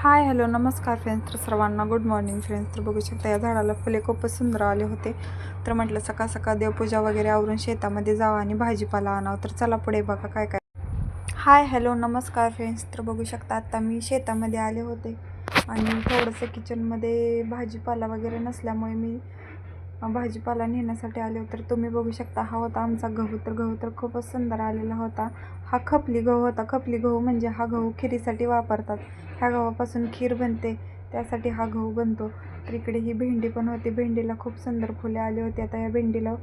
Hi hello नमस्कार friends तर सर्वांना गुड मॉर्निंग फ्रेंड्स तर बघू शकता या झाडाला फुले खूपच सुंदर आले होते. तर म्हटलं सकाळ सकाळ देवपूजा वगैरे आवरून शेतामध्ये जावं आणि भाजीपाला आणावं. तर चला पुढे बघा काय काय. हाय हॅलो नमस्कार फ्रेंड्स तर बघू शकता आत्ता मी शेतामध्ये आले होते. आणि थोडंसं किचनमध्ये भाजीपाला वगैरे नसल्यामुळे मी भाजीपाला नेण्यासाठी आले होते. तर तुम्ही बघू शकता हा होता आमचा गहू. तर गहू तर खूपच सुंदर आलेला होता. हा खपली गहू होता. खपली गहू म्हणजे हा गहू खिरीसाठी वापरतात. ह्या गव्हापासून खीर बनते त्यासाठी हा गहू बनतो. तर इकडे ही भेंडी पण होती. भेंडीला खूप सुंदर फुले आली होती. आता या भेंडीला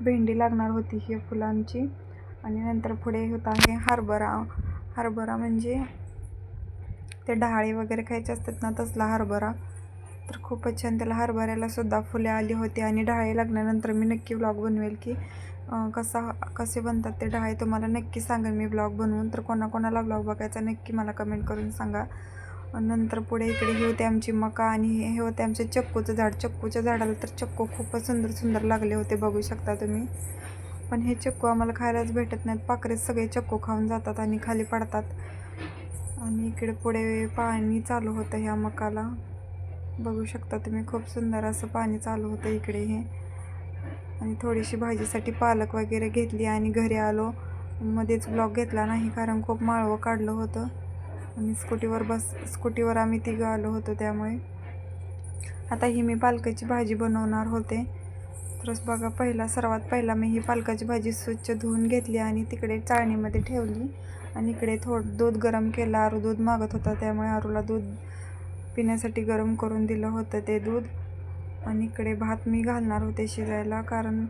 भेंडी लागणार होती ही फुलांची. आणि नंतर पुढे होता आहे हरभरा. हरभरा म्हणजे ते डहाळे वगैरे खायचे असतात ना तसला हरभरा. तर खूपच छान. त्याला हरभऱ्याला सुद्धा फुले आली होती आणि डहाळे लागल्यानंतर मी नक्की ब्लॉग बनवेल की कसा कसे बनतात ते डहाळे तुम्हाला नक्की सांगेन मी ब्लॉग बनवून. तर कोणाकोणाला ब्लॉग बघायचा नक्की मला कमेंट करून सांगा. नंतर पुढे इकडे हे होते आमची मका आणि हे हे होते आमचे चक्कूचं झाड. चक्कूच्या झाडाला तर चक्कू खूपच सुंदर सुंदर लागले होते बघू शकता तुम्ही. पण हे चक्कू आम्हाला खायलाच भेटत नाहीत. पाकरेच सगळे चक्कू खाऊन जातात आणि खाली पडतात. आणि इकडे पुढे पाणी चालू होतं ह्या मकाला. बघू शकता तुम्ही खूप सुंदर असं पाणी चालू होतं इकडे हे. आणि थोडीशी भाजीसाठी पालक वगैरे घेतली आणि घरी आलो. मध्येच ब्लॉग घेतला नाही कारण खूप माळवं काढलं होतं. आणि स्कूटीवर बस स्कूटीवर आम्ही तिघं आलो होतो त्यामुळे. आता ही मी पालकाची भाजी बनवणार होते. तरच बघा पहिला सर्वात पहिला मी ही पालकाची भाजी स्वच्छ धुवून घेतली आणि तिकडे चाळणीमध्ये ठेवली. आणि इकडे थोडं दूध गरम केलं आरू दूध मागत होता त्यामुळे आरूला दूध पिण्यासाठी गरम करून दिलं होतं ते दूध. आणि इकडे भात मी घालणार होते शिजायला कारण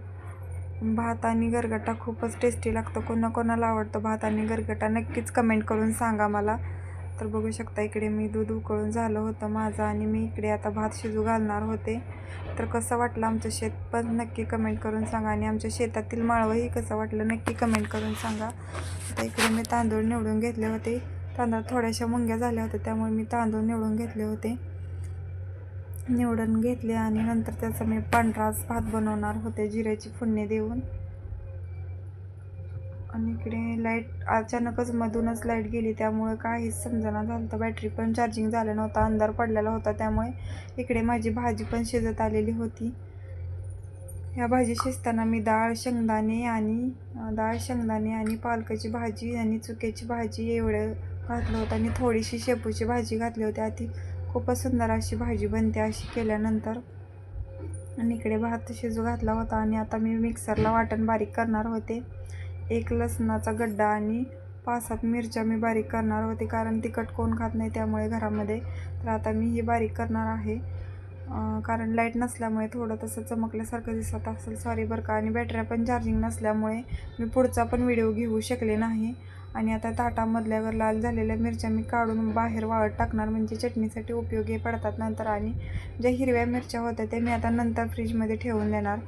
भात आणि गरगटा खूपच टेस्टी लागतो. कोणा कोणाला आवडतो भात आणि गरगटा नक्कीच कमेंट करून सांगा मला. तर बघू शकता इकडे मी दूध उकळून झालं होतं माझं आणि मी इकडे आता भात शिजू घालणार होते. तर कसं वाटलं आमचं शेत? पण नक्की कमेंट करून सांगा आणि आमच्या शेतातील माळवंही कसं वाटलं नक्की कमेंट करून सांगा. आता इकडे मी तांदूळ निवडून घेतले होते. तांदूळ थोड्याशा मुंग्या झाल्या होत्या त्यामुळे मी तांदूळ निवडून घेतले होते. निवडून घेतले आणि नंतर त्याचा मी पांढराच भात बनवणार होते जिऱ्याची फोडणी देऊन. आणि इकडे लाइट अचानकच मधूनच लाइट गेली त्यामुळे काहीच समजना झालं तर बॅटरी पण चार्जिंग झालं नव्हता अंधार पडलेला होता त्यामुळे इकडे माझी भाजी पण शिजत आलेली होती. ह्या भाजी शिजताना मी डाळ शेंगदाणे आणि डाळ शेंगदाणे आणि पालकाची भाजी आणि चुक्याची भाजी एवढं घातलं होतं आणि थोडीशी शेपूची भाजी घातली होती. आधी खूपच सुंदर अशी भाजी बनते अशी केल्यानंतर. आणि इकडे भात शिजू घातला होता आणि आता मी मिक्सरला वाटण बारीक करणार होते. एक लसणाचा गड्डा आणि पाच सात मिरच्या मी बारीक करणार होते कारण तिखट कोण खात नाही त्यामुळे घरामध्ये. तर आता मी ही बारीक करणार आहे. कारण लाइट नसल्यामुळे थोडं तसं चमकल्यासारखं दिसत असेल. सॉरी बरं का. आणि बॅटऱ्या पण चार्जिंग नसल्यामुळे मी पुढचा पण व्हिडिओ घेऊ शकले नाही. आणि आता ताटामधल्यावर लाल झालेल्या मिरच्या मी काढून बाहेर वाळत टाकणार म्हणजे चटणीसाठी उपयोगी पडतात नंतर. आणि ज्या हिरव्या मिरच्या होत्या त्या मी आता नंतर फ्रीजमध्ये ठेवून देणार.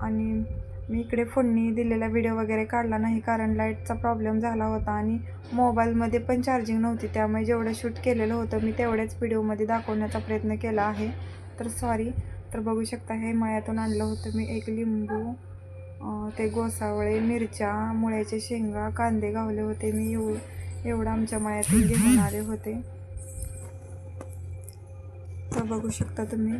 आणि मी इकडे फोडणी दिलेला व्हिडिओ वगैरे काढला नाही कारण लाईटचा प्रॉब्लेम झाला होता आणि मोबाईलमध्ये पण चार्जिंग नव्हती. त्यामुळे जेवढं शूट केलेलं होतं मी तेवढ्याच व्हिडिओमध्ये दाखवण्याचा प्रयत्न केला आहे. तर सॉरी. तर बघू शकता हे मळ्यातून आणलं होतं मी एक लिंबू. ते गोसावळे मिरच्या मुळ्याचे शेंगा कांदे गावले होते. मी एव एवढं आमच्या मळ्यातून घेऊन आले होते. तर बघू शकता तुम्ही.